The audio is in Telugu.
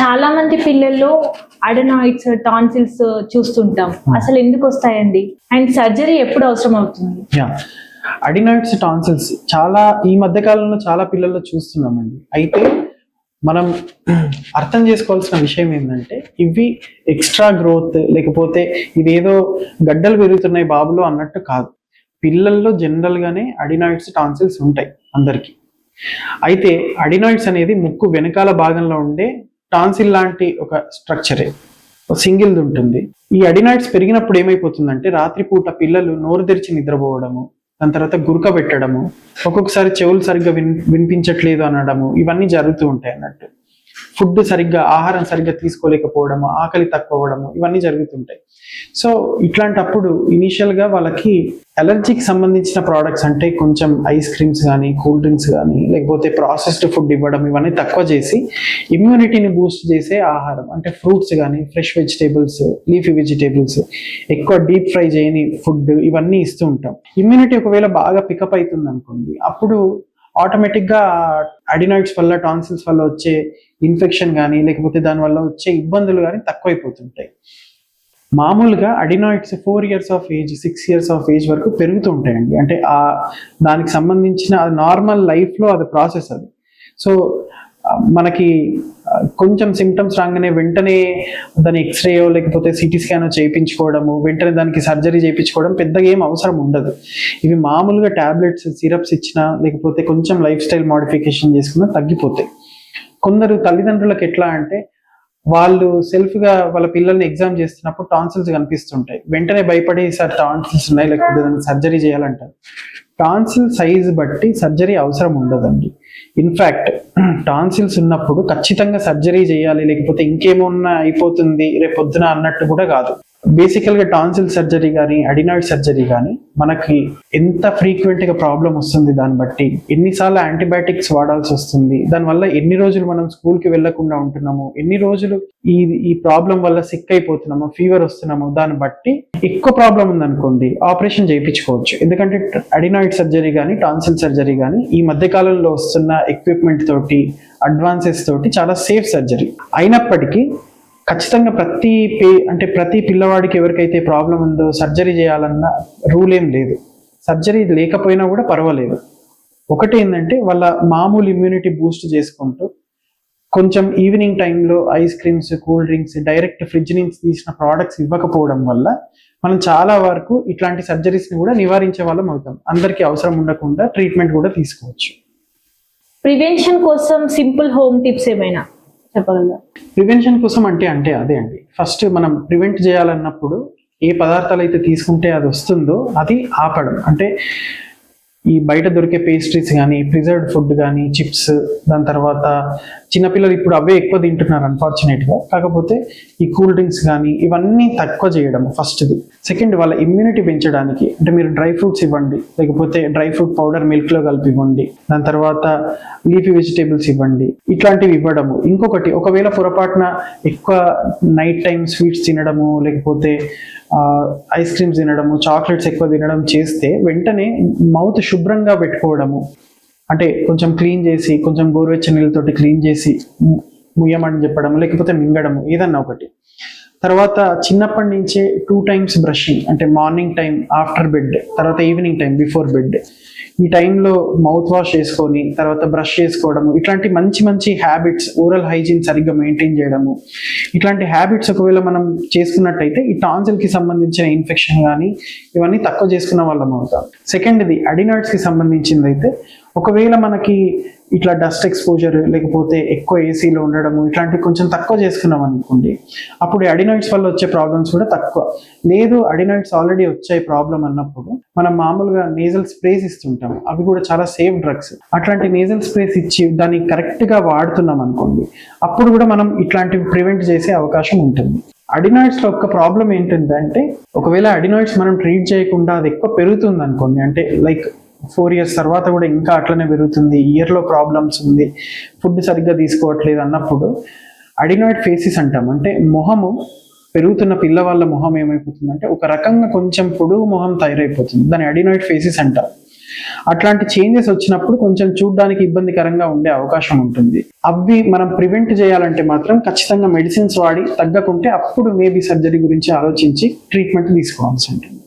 చాలా మంది పిల్లల్లో అడనాయిడ్స్ టాన్సిల్స్ చూస్తుంటాం. అసలు ఎందుకు వస్తాయండి? అండ్ సర్జరీ ఎప్పుడు అవసరం అవుతుంది? అడినాయిడ్స్ టాన్సిల్స్ చాలా ఈ మధ్య కాలంలో చాలా పిల్లల్లో చూస్తున్నామండి. అయితే మనం అర్థం చేసుకోవాల్సిన విషయం ఏంటంటే ఇవి ఎక్స్ట్రా గ్రోత్ లేకపోతే ఇదేదో గడ్డలు పెరుగుతున్నాయి బాబులో అన్నట్టు కాదు. పిల్లల్లో జనరల్ గానే అడినాయిడ్స్ టాన్సిల్స్ ఉంటాయి అందరికీ. అయితే అడినాయిడ్స్ అనేది ముక్కు వెనకాల భాగంలో ఉండే టాన్సిల్ లాంటి ఒక స్ట్రక్చరే సింగిల్ ఉంటుంది. ఈ అడినాయిడ్స్ పెరిగినప్పుడు ఏమైపోతుందంటే రాత్రిపూట పిల్లలు నోరు తెరిచి నిద్రపోవడము దాని తర్వాత గురక పెట్టడము ఒక్కొక్కసారి చెవులు సరిగ్గా విన్ వినిపించట్లేదు అనడము ఇవన్నీ జరుగుతూ ఉంటాయి అన్నట్టు. ఫుడ్ సరిగ్గా ఆహారం సరిగ్గా తీసుకోలేకపోవడము ఆకలి తక్కువ అవ్వడము ఇవన్నీ జరుగుతుంటాయి. సో ఇట్లాంటప్పుడు ఇనీషియల్గా వాళ్ళకి అలర్జీకి సంబంధించిన ప్రోడక్ట్స్ అంటే కొంచెం ఐస్ క్రీమ్స్ కానీ కూల్ డ్రింక్స్ కానీ లేకపోతే ప్రాసెస్డ్ ఫుడ్ ఇవ్వడం ఇవన్నీ తక్కువ చేసి ఇమ్యూనిటీని బూస్ట్ చేసే ఆహారం అంటే ఫ్రూట్స్ కానీ ఫ్రెష్ వెజిటేబుల్స్ లీఫీ వెజిటేబుల్స్ ఎక్కువ డీప్ ఫ్రై చేయని ఫుడ్ ఇవన్నీ ఇస్తూ ఉంటాం. ఇమ్యూనిటీ ఒకవేళ బాగా పికప్ అవుతుంది అనుకోండి అప్పుడు ఆటోమేటిక్గా అడినాయిడ్స్ వల్ల టాన్సిల్స్ వల్ల వచ్చే ఇన్ఫెక్షన్ కానీ లేకపోతే దాని వల్ల వచ్చే ఇబ్బందులు కానీ తక్కువైపోతుంటాయి. మామూలుగా adenoids four years of age six years of age వరకు పెరుగుతూ ఉంటాయండి. అంటే ఆ దానికి సంబంధించిన నార్మల్ లైఫ్లో అది ప్రాసెస్ అది. సో మనకి కొంచెం సిమ్టమ్స్ రాగానే వెంటనే దాని ఎక్స్రేయో లేకపోతే సిటీ స్కాన్ చేయించుకోవడము వెంటనే దానికి సర్జరీ చేయించుకోవడం పెద్దగా ఏం అవసరం ఉండదు. ఇవి మామూలుగా టాబ్లెట్స్ సిరప్స్ ఇచ్చినా లేకపోతే కొంచెం లైఫ్ స్టైల్ మాడిఫికేషన్ చేసుకున్నా తగ్గిపోతాయి. కొందరు తల్లిదండ్రులకు ఎట్లా అంటే వాళ్ళు సెల్ఫ్గా వాళ్ళ పిల్లల్ని ఎగ్జామ్ చేస్తున్నప్పుడు టాన్సిల్స్ కనిపిస్తుంటాయి. వెంటనే భయపడి సార్ టాన్సిల్స్ ఉన్నాయి లేకపోతే దానికి సర్జరీ చేయాలంటారు. టాన్సిల్ సైజ్ బట్టి సర్జరీ అవసరం ఉండదండి. ఇన్ఫ్యాక్ట్ టాన్సిల్స్ ఉన్నప్పుడు ఖచ్చితంగా సర్జరీ చేయాలి లేకపోతే ఇంకేమన్నా అయిపోతుంది రేపొద్దున అన్నట్టు కూడా కాదు. బేసికల్గా టాన్సిల్ సర్జరీ కానీ అడినాయిడ్ సర్జరీ కానీ మనకి ఎంత ఫ్రీక్వెంట్గా ప్రాబ్లం వస్తుంది దాన్ని బట్టి ఎన్నిసార్లు యాంటీబయాటిక్స్ వాడాల్సి వస్తుంది దానివల్ల ఎన్ని రోజులు మనం స్కూల్కి వెళ్ళకుండా ఉంటున్నాము ఎన్ని రోజులు ఈ ఈ ప్రాబ్లం వల్ల సిక్ అయిపోతున్నాము ఫీవర్ వస్తున్నాము దాన్ని బట్టి ఎక్కువ ప్రాబ్లం ఉందనుకోండి ఆపరేషన్ చేయించుకోవచ్చు. ఎందుకంటే అడినాయిడ్ సర్జరీ కానీ టాన్సిల్ సర్జరీ కానీ ఈ మధ్య కాలంలో వస్తున్న ఎక్విప్మెంట్ తోటి అడ్వాన్సెస్ తోటి చాలా సేఫ్ సర్జరీ అయినప్పటికీ ఖచ్చితంగా ప్రతి పే అంటే ప్రతి పిల్లవాడికి ఎవరికైతే ప్రాబ్లం ఉందో సర్జరీ చేయాలన్న రూల్ ఏం లేదు. సర్జరీ లేకపోయినా కూడా పర్వాలేదు. ఒకటి ఏంటంటే వాళ్ళ మామూలు ఇమ్యూనిటీ బూస్ట్ చేసుకుంటూ కొంచెం ఈవినింగ్ టైంలో ice creams cool drinks direct fridge నుంచి తీసిన ప్రోడక్ట్స్ ఇవ్వకపోవడం వల్ల మనం చాలా వరకు ఇట్లాంటి సర్జరీస్ని కూడా నివారించే వాళ్ళం అవుతాం. అందరికీ అవసరం ఉండకుండా ట్రీట్మెంట్ కూడా తీసుకోవచ్చు. ప్రివెన్షన్ కోసం సింపుల్ హోమ్ టిప్స్ ఏమైనా? చెప్పగలరా ప్రివెన్షన్ కోసం అంటే అంటే అదే అండి. ఫస్ట్ మనం ప్రివెంట్ చేయాలన్నప్పుడు ఏ పదార్థాలు అయితే తీసుకుంటే అది వస్తుందో అది ఆపడం. అంటే ఈ బయట దొరికే పేస్ట్రీస్ కానీ ప్రిజర్వ్డ్ ఫుడ్ కానీ చిప్స్ దాని తర్వాత చిన్నపిల్లలు ఇప్పుడు అవే ఎక్కువ తింటున్నారు అన్ఫార్చునేట్గా కాకపోతే ఈ కూల్ డ్రింక్స్ కానీ ఇవన్నీ తక్కువ చేయడం ఫస్ట్ది. సెకండ్ వాళ్ళ ఇమ్యూనిటీ పెంచడానికి అంటే మీరు డ్రై ఫ్రూట్స్ ఇవ్వండి లేకపోతే డ్రై ఫ్రూట్ పౌడర్ మిల్క్లో కలిపి ఇవ్వండి దాని తర్వాత లీఫీ వెజిటేబుల్స్ ఇవ్వండి ఇట్లాంటివి ఇవ్వడము. ఇంకొకటి ఒకవేళ పొరపాటున ఎక్కువ నైట్ టైం స్వీట్స్ తినడము లేకపోతే ఐస్ క్రీమ్స్ తినడము చాక్లెట్స్ ఎక్కువ తినడం చేస్తే వెంటనే మౌత్ శుభ్రంగా పెట్టుకోవడము. అంటే కొంచెం క్లీన్ చేసి కొంచెం గోరువెచ్చని నీళ్ళతోటి క్లీన్ చేసి ముయ్యమని చెప్పడం లేకపోతే మింగడము ఏదన్నా ఒకటి. తర్వాత చిన్నప్పటి నుంచే టూ టైమ్స్ బ్రషింగ్ అంటే మార్నింగ్ టైం ఆఫ్టర్ బెడ్ తర్వాత ఈవినింగ్ టైం బిఫోర్ బెడ్. ఈ టైంలో మౌత్ వాష్ చేసుకొని తర్వాత బ్రష్ చేసుకోవడము ఇట్లాంటి మంచి మంచి హ్యాబిట్స్ ఓరల్ హైజీన్ సరిగ్గా మెయింటైన్ చేయడము. ఇట్లాంటి హ్యాబిట్స్ ఒకవేళ మనం చేసుకున్నట్టయితే ఈ టాన్సిల్కి సంబంధించిన ఇన్ఫెక్షన్ కానీ ఇవన్నీ తక్కువ చేసుకున్న వాళ్ళం అవుతాం. సెకండ్ ఇది అడినాయిడ్స్ సంబంధించింది అయితే ఒకవేళ మనకి ఇట్లా డస్ట్ ఎక్స్పోజర్ లేకపోతే ఎక్కువ ఏసీలో ఉండడము ఇట్లాంటివి కొంచెం తక్కువ చేసుకున్నాం అనుకోండి అప్పుడు అడినాయిడ్స్ వల్ల వచ్చే ప్రాబ్లమ్స్ కూడా తక్కువ. లేదు అడినాయిడ్స్ ఆల్రెడీ వచ్చే ప్రాబ్లం అన్నప్పుడు మనం మామూలుగా నేజల్ స్ప్రేస్ ఇస్తుంటాం అవి కూడా చాలా సేఫ్ డ్రగ్స్ అట్లాంటి నేజల్ స్ప్రేస్ ఇచ్చి దాన్ని కరెక్ట్గా వాడుతున్నాం అనుకోండి అప్పుడు కూడా మనం ఇట్లాంటివి ప్రివెంట్ చేసే అవకాశం ఉంటుంది. అడినాయిడ్స్లో ఒక ప్రాబ్లం ఏంటంటే ఒకవేళ అడినాయిడ్స్ మనం ట్రీట్ చేయకుండా అది ఎక్కువ పెరుగుతుంది అనుకోండి అంటే లైక్ ఫోర్ ఇయర్స్ తర్వాత కూడా ఇంకా అట్లనే పెరుగుతుంది. ఇయర్లో ప్రాబ్లమ్స్ ఉంది. ఫుడ్ సరిగ్గా తీసుకోవట్లేదు అన్నప్పుడు అడినాయిడ్ ఫేసెస్ అంటాం. అంటే మొహము పెరుగుతున్న పిల్లవాళ్ళ మొహం ఏమైపోతుందంటే ఒక రకంగా కొంచెం పొడుగు మొహం తయారైపోతుంది. దాని అడినాయిడ్ ఫేసెస్ అంటారు అట్లాంటి చేంజెస్ వచ్చినప్పుడు కొంచెం చూడడానికి ఇబ్బందికరంగా ఉండే అవకాశం ఉంటుంది. అవి మనం ప్రివెంట్ చేయాలంటే మాత్రం ఖచ్చితంగా మెడిసిన్స్ వాడి తగ్గకుంటే అప్పుడు మేబీ సర్జరీ గురించి ఆలోచించి ట్రీట్మెంట్ తీసుకోవాల్సి ఉంటుంది.